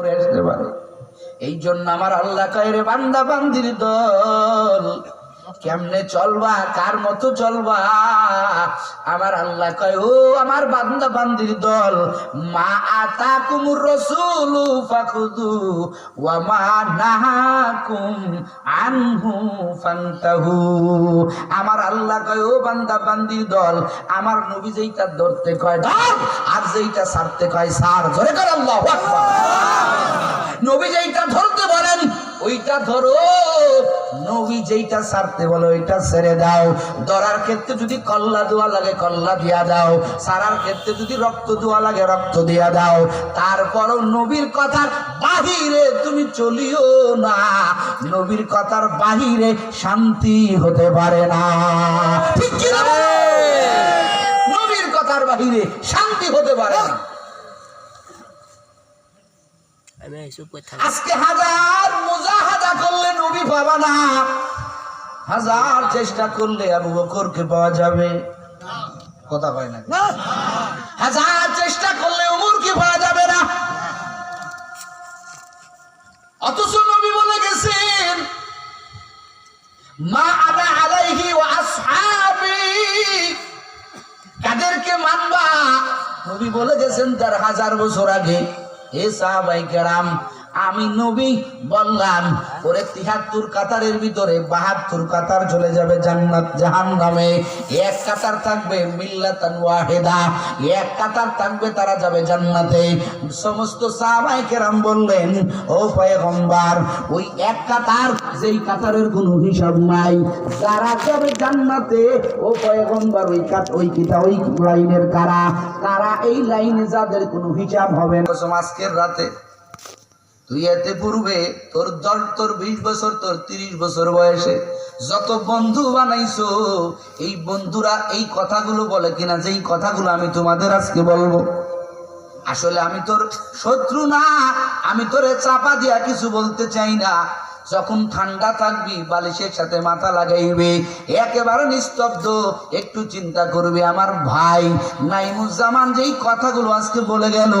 করে আসতে পারে। এই জন্য আমার আল্লাহ কয়রে বান্দা, বান্দির দল, কেমনে চলবা? কার মতো চলবা? আমার আল্লাহ কয়, ও আমার বান্দা, বান্দির দল, মা আতা কুমুর রসুল ফাখুদু ওয়া মা নাহাকুম আনহু ফান্তাহু। আমার আল্লাহ কয়, ও বান্দা, বান্দির দল, আমার নবী যেইটা ধরতে কয়, ধর, আর যেইটা ছাড়তে কয় সার ধরে কর, আল্লাহ নবী যেইটা ধরতে বলেন ওইটা ধরো। নবী যেইটা ছাড়তে বলো ওইটা ছেড়ে দাও। ধরার ক্ষেত্রে যদি কল্লা দোয়া লাগে কল্লা দিয়া দাও। সারার ক্ষেত্রে যদি রক্ত দোয়া লাগে রক্ত দিয়া দাও। তারপরও নবীর কথার বাহিরে তুমি চলিও না। নবীর কথার বাহিরে শান্তি হতে পারে না। ঠিক কি নবীর কথার বাহিরে শান্তি হতে পারে না। আমি এসব কথা আজকে হাজার মুজাহাদা করলে নবী পাবা না। হাজার চেষ্টা করলে আবু বকরকে পাওয়া যাবে। কথা কয় না। হাজার চেষ্টা করলে উমরকে পাওয়া যাবে না। অথচ নবী বলে গেছেন মা আনা আলাইহি ওয়া আসহাবি। কাদেরকে মানবা? নবী বলে গেছেন তার হাজার বছর আগে। হে সাহাবাই কেরাম আমি নবী বললাম, ওরে তিহাত্তর কাতারের ভিতরে বাহাত্তর কাতার চলে যাবে জান্নাত জাহান নামে এক কাতার থাকবে মিল্লাতান ওয়াহেদা, এক কাতার থাকবে তারা যাবে জান্নাতে। সমস্ত সাহাবাই কেরাম বললেন, ও পয়গম্বর, ওই এক কাতার, যেই কাতারের কোনো হিসাব নাই। যারা যাবে জান্নাতে, ও পয়গম্বর, ওই কাত, ওই কিতা, ওই লাইনের কারা? কারা এই লাইনে যাদের কোনো হিসাব হবে না? আজকের রাতে তুই এতে পূর্বে তোর দশ তোর বিশ বছর, তোর তিরিশ বছর বয়সে। যত বন্ধু বানাইছো, এই বন্ধুরা এই কথাগুলো বলে কিনা যে এই কথাগুলো আমি তোমাদের আজকে বলব। আসলে আমি তোর শত্রু না, আমি তোরে চাপা দিয়া কিছু বলতে চাই না। যখন ঠান্ডা থাকবি, বালিশের সাথে মাথা লাগাইবে, একেবারে নিস্তব্ধ, একটু চিন্তা করবে, আমার ভাই নাইমুজ্জামান যেই কথাগুলো আজকে বলে গেল,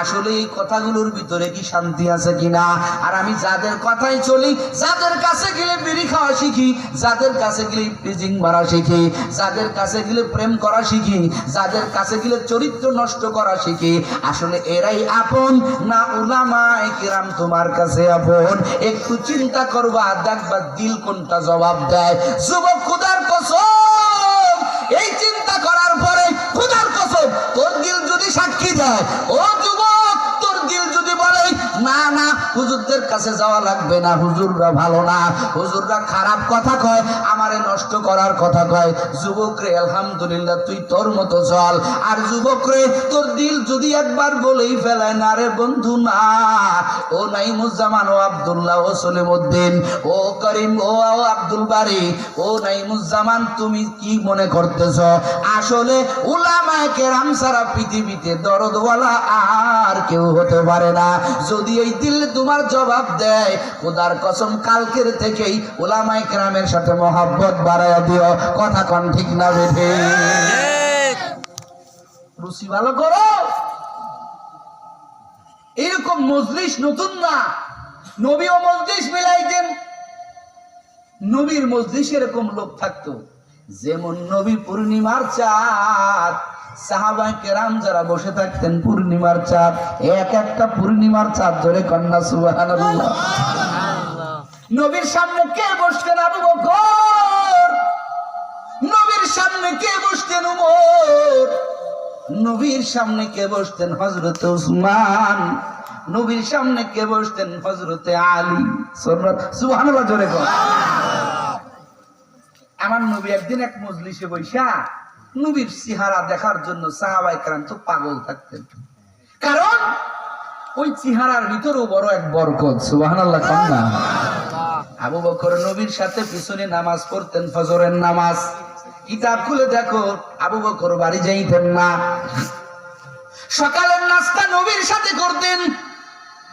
আসলে এই কথাগুলোর ভিতরে কি শান্তি আছে কিনা? আর আমি যাদের কথাই চলি, যাদের কাছে গেলে বিড়ি খাওয়া শিখি, যাদের কাছে গেলে প্রিজিং মারা শিখি, যাদের কাছে গেলে প্রেম করা শিখি, যাদের কাছে গেলে চরিত্র নষ্ট করা শিখি, আসলে এরাই আপন, না উলামায়ে কিরাম তোমার কাছে আপন? একটু চিন্তা করবা, দেখবা দিল কোনটা জবাব দেয়। যুবক, খুদার কসম, এই চিন্তা করার পরে খুদার কসম, তোর দিল যদি সাক্ষী দেয়, ও হুজুরদের কাছে যাওয়া লাগবে না, হুজুররা ভালো না। হুজুররা খারাপ কথা কয়, আমারে নষ্ট করার কথা কয়। যুবক রে, আলহামদুলিল্লাহ, তুই তোর মতো চল আর যুবক রে, তোর দিল যদি একবার বলেই ফেলায়, না রে বন্ধু, না। ও নাইমুজ্জামান, ও আব্দুল্লাহ, ও সলিমুদ্দিন ও করিম, ও আব্দুল বারি, ও নাইমুজ্জামান, তুমি কি মনে করতেছ? আসলে উলামায়ে কেরাম সারা পৃথিবীতে দরদওয়ালা আর কেউ হতে পারে না। যদি এই দিল তোমার জবাব দেয়। খোদার কসম কালকের থেকেই ওলামায়ে কেরামের সাথে মহাব্বত বাড়াইয়া দিও। কথা কন ঠিক না বেঠে? রুচি ভালো করো? এরকম মজলিস নতুন না। নবী ও মজলিস মিলাইতেন। নবীর মজলিস এরকম লোক থাকতো। যেমন নবী পূর্ণিমার চাঁদ কেরাম যারা বসে থাকতেন পূর্ণিমার চাঁদ, এক একটা পূর্ণিমার চাঁদ ধরে কন্যা, সুবহানাল্লাহ। নবীর সামনে কে বসতেন আবু বকর? নবীর সামনে কে বসতেন উমর? নবীর সামনে কে বসতেন হজরত উসমান? নবীর সামনে কে বসতেন হজরতে আলী? সুবহানাল্লাহ, জোরে কর আমার নবী একদিন এক মজলিসে বৈশা, নবীর চেহারা দেখার জন্য সাহাবাই ক্রান্ত পাগল থাকতেন। কারণ ওই চেহারার ভিতরেও বড় এক বরকত কন্যা আবু বকর নবীর সাথে পিছনে নামাজ পড়তেন, ফজরের নামাজ। কিতাব খুলে দেখো, আবু বকর বাড়ি যাইতেন না। সকালের নাস্তা নবীর সাথে করতেন।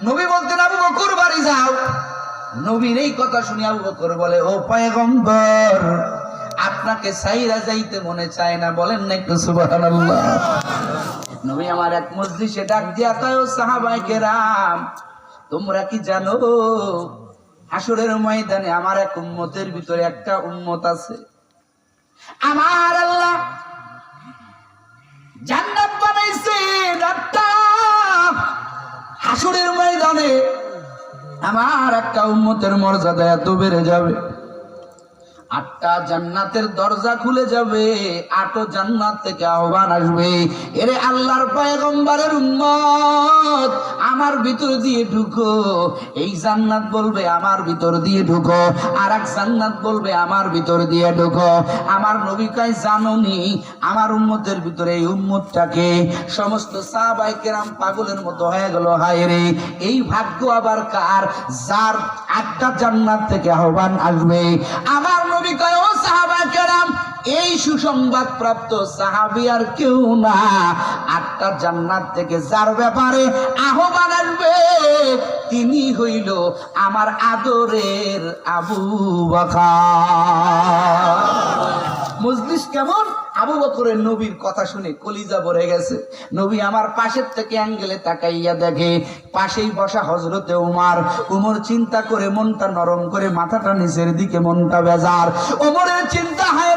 নবী বলতেন, আবু বকর, বাড়ি যাও। নবীর এই কথা শুনে আবু বকর বলে, ও পয়গম্বর আপনাকে সাইরা যাইতে মনে চায় না, বলেন না একটু সুবহানাল্লাহ। নবী আমার এক মসজিদে ডাক দিয়া কয়, ও সাহাবায়ে কেরাম, তোমরা কি জানো হাসরের ময়দানে আমার এক উম্মতের ভিতরে একটা উম্মত আছে। আমার আল্লাহ জান্নাত বানাইছে হাসরের ময়দানে আমার একটা উম্মতের মর্যাদা এত বেড়ে যাবে। আটটা জান্নাতের দরজা খুলে যাবে আটো জান্নাত থেকে আহ্বান আসবে। এরে আল্লাহর পয়গম্বরের উম্মত, আমার ভিতর দিয়ে ঢুকো। এই জান্নাত বলবে আমার ভিতর দিয়ে ঢুকো আর এক জান্নাত বলবে আমার ভিতর দিয়ে ঢুকো। আমার নবী কয়, জাননি, আমার উম্মতের ভিতরে এই উম্মতটাকে সমস্ত সাহাবাই কেরাম পাগলের মতো হয়ে গেল, হায় রে। এই ভাগ্য আবার কার? যার আটটা জান্নাত থেকে আহ্বান আসবে। আমার নবী কয়, ও সাহাবা কেরাম, এই সুসংবাদ প্রাপ্ত সাহাবি আর কেউ না। আটটা জান্নাত থেকে যার ব্যাপারে আহ্বান আসবে, তিনি হইল আমার আদরের আবু বকর। মজলিস কেমন? আবু বকরের নবীর কথা শুনে কলিজা ভরে গেছে। নবী আমার পাশের থেকে অ্যাঙ্গেলে তাকাইয়া দেখে, পাশেই বসা হজরতে উমার। উমর চিন্তা করে মনটা নরম করে, মাথাটা নিচের দিকে, মনটা বেজার। উমরের চিন্তা, হায়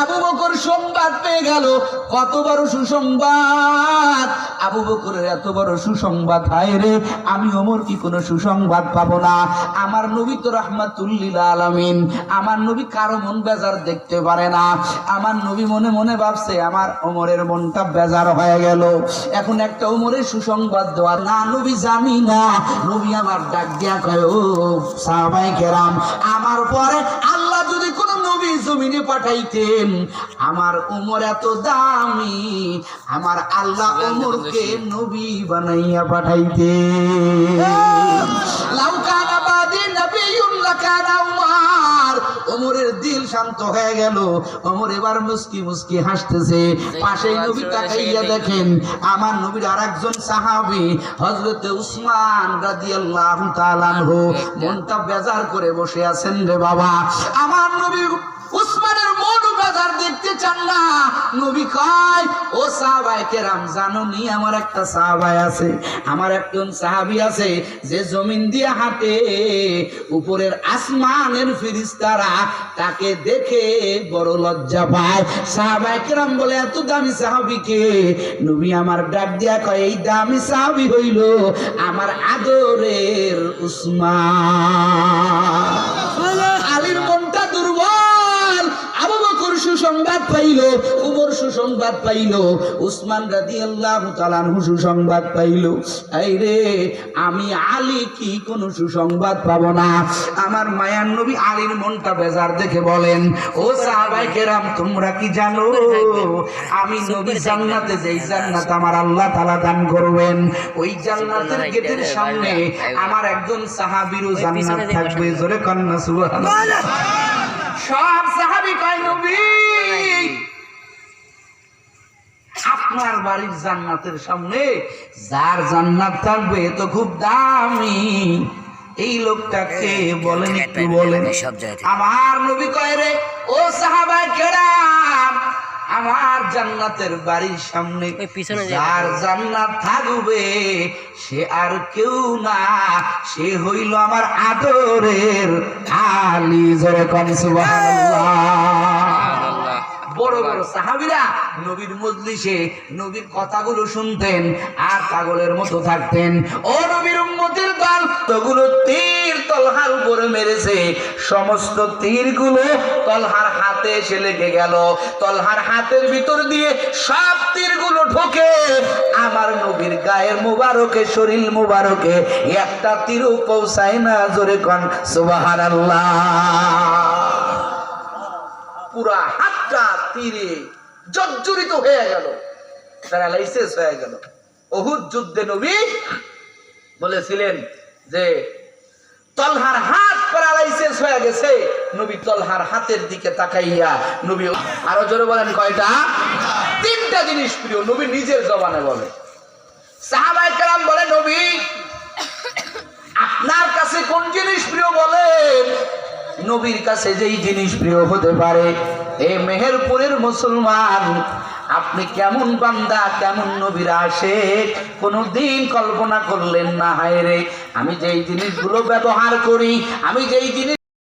আবু বকর সংবাদ পেয়ে গেল। কত বড় সুসংবাদ? আবু বকরের এত বড় সুসংবাদ, হায় রে, আমি ওমর কি কোনো সুসংবাদ পাবো না? আমার নবী তো রহমাতুল্লিল আলামিন। আমার নবী কারও মন বেজার দেখতে পারে না। আমার নবী মনে মনে ভাবছে, আমার ওমরের মনটা বেজার হয়ে গেল। এখন একটা ওমরের সুসংবাদ দেওয়া, না, নবী জানি না। নবী আমার ডাক দিয়া কয়, ও সাহাবাই কেরাম, আমার পরে আল্লাহ যদি কোনো জমিনে পাঠাইতেন আমার উমর এত দামি আমার আল্লাহ উমরকে নবী বানাইয়া পাঠাইতে লাউকানা বাদি নবিয়ুন লাকানা উমার। ওমরের দিল শান্ত হয়ে গেল। ওমর এবার মুস্কি মুস্কি হাসতেছে। পাশে নবী তাকাইয়া দেখেন আমার নবীর আরেকজন সাহাবী হযরত উসমান রাদিয়াল্লাহু তাআলা আনহু। মনটা বেজার করে বসে আছেন রে বাবা। আমার নবী উসমানের মন বেজার দেখতে চান না। নবী কয় ও সাহাবায়ে কেরাম জানো নি আমার একটা সাহাবাই আছে আমার একজন সাহাবী আছে যে জমিন দিয়ে হাঁটে। উপরের আসমানের ফিরিস্তারা তাকে দেখে বড় লজ্জা পায়। সাহাবায়ে কেরাম বলে এত দামি সাহাবীকে নবী আমার ডাক দিয়া কয় এই দামি সাহাবি হইল আমার আদরের উসমান। আলীর সুসংবাদ পাইল উমর সুসংবাদ পাইল, উসমান রাদিয়াল্লাহু তাআলা আনহু সুসংবাদ পাইল। এই রে আমি আলী কি কোন সুসংবাদ পাবো না? আমার মায়ার নবী আলীর মনটা বেজার দেখে বলেন, ও সাহাবাই কেরাম, তোমরা কি জানো? আমি নবী জান্নাতে যেই জান্নাত আমার আল্লাহ তাআলা দান করবেন, ওই জান্নাতের গেটের সামনে আমার একজন সাহাবীরও জান্নাত থাকবে। জোরে কন্যা, সুবহানাল্লাহ। সব সাহাবি কয়, নবী! আপনার বাড়ির জান্নাতের সামনে যার জান্নাত থাকবে তো খুব দামি। এই লোকটাকে বলেন একটু বলেন আমার নবী কয় রে ও সাহাবা কেরাম আমার জান্নাতের বাড়ির সামনে যার জান্নাত থাকবে সে আর কেউ না সে হইল আমার আদরের আলী জোরে কন সুবহানাল্লাহ। বড় সাহাবিরা নবীর মজলিসে নবীর কথাগুলো শুনতেন আর পাগলের মতো থাকতেন। ও নবীর উম্মতের দল, তোগুলো তীর তলহার উপরে মেরেছে। সমস্ত তীরগুলো তলহার হাতে এসে লেগে গেল। তলহার হাতের ভিতর দিয়ে সব তীরগুলো ঢোকে। আমার নবীর গায়ের মুবারকে, শরীর মুবারকে, একটা তীরও পৌঁছায় না জোরে কন, সুবহানাল্লাহ। পুরা হাতটা তীরে জর্জরিত হয়ে গেল। প্যারালাইসিস হয়ে গেল। অহুদ যুদ্ধে নবী বলেছিলেন যে, তলহার হাত প্যারালাইসিস হয়ে গেছে, নবী তলহার হাতের দিকে তাকাইয়া নবী আরও জোরে বলেন কয়টা? তিনটা জিনিস প্রিয়, নবী নিজের জবানে বলে। সাহাবাই কালাম বলে, নবী, আপনার কাছে কোন জিনিস প্রিয় বলেন? নবীর কাছে যেই জিনিস প্রিয় হতে পারে, এ মেহেরপুরের মুসলমান, আপনি কেমন বান্দা, কেমন নবীর আসে কোনোদিন কল্পনা করলেন না হায় রে আমি যেই জিনিসগুলো ব্যবহার করি, আমি যেই জিনিস